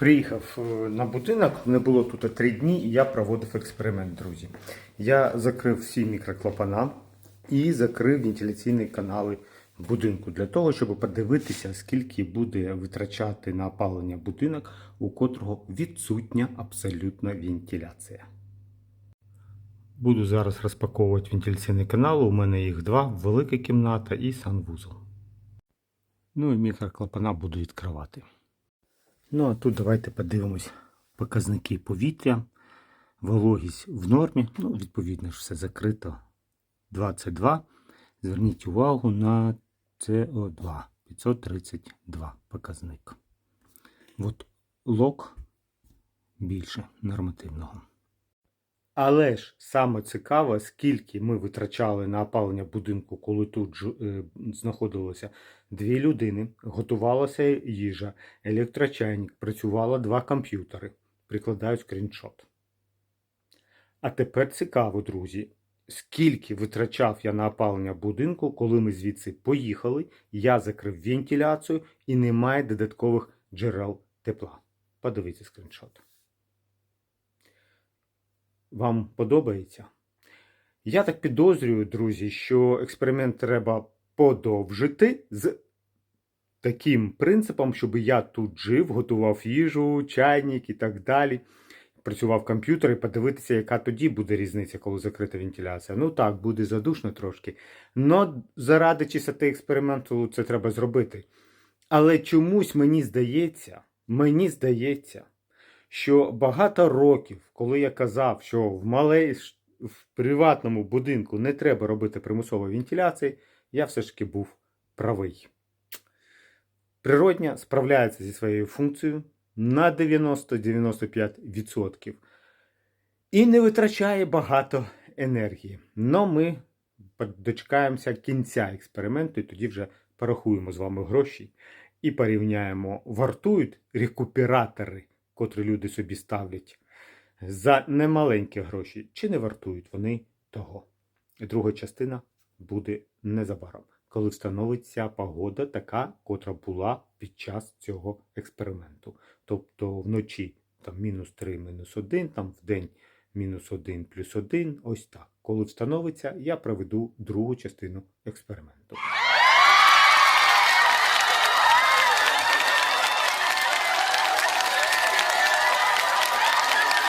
Приїхав е, на будинок, не було тут три дні, і я проводив експеримент, друзі. Я закрив всі мікроклапана і закрив вентиляційні канали будинку для того, щоб подивитися, скільки буде витрачати на опалення будинок, у котрого відсутня абсолютна вентиляція. Буду зараз розпаковувати вентиляційні канали. У мене їх два: велика кімната і санвузол. Ну і мікроклапана буду відкривати. Ну а тут давайте подивимось показники повітря. Вологість в нормі. Ну, відповідно ж, все закрито. 22. Зверніть увагу на СО2. 532 показник. От лок більше нормативного. Але ж саме цікаво, скільки ми витрачали на опалення будинку, коли тут е, знаходилося дві людини, готувалася їжа, електрочайник, працювало два комп'ютери. Прикладаю скріншот. А тепер цікаво, друзі, скільки витрачав я на опалення будинку, коли ми звідси поїхали, я закрив вентиляцію і немає додаткових джерел тепла. Подивіться скріншот. Вам подобається? Я так підозрюю, друзі, що експеримент треба подовжити з таким принципом, щоб я тут жив, готував їжу, чайник і так далі. Працював комп'ютер і подивитися, яка тоді буде різниця, коли закрита вентиляція. Ну так, буде задушно трошки. Но заради чистоти експерименту це треба зробити. Але чомусь мені здається, мені здається, що багато років, коли я казав, що в малей, в приватному будинку не треба робити примусової вентиляції, я все ж таки був правий. Природня справляється зі своєю функцією на 90-95% і не витрачає багато енергії. Но ми дочекаємося кінця експерименту і тоді вже порахуємо з вами гроші і порівняємо, вартують рекуператори, котрі люди собі ставлять за немаленькі гроші, чи не вартують вони того. Друга частина буде незабаром, коли встановиться погода така, котра була під час цього експерименту. Тобто вночі там мінус 3, мінус 1, там в день мінус 1 плюс 1, ось так. Коли встановиться, я проведу другу частину експерименту.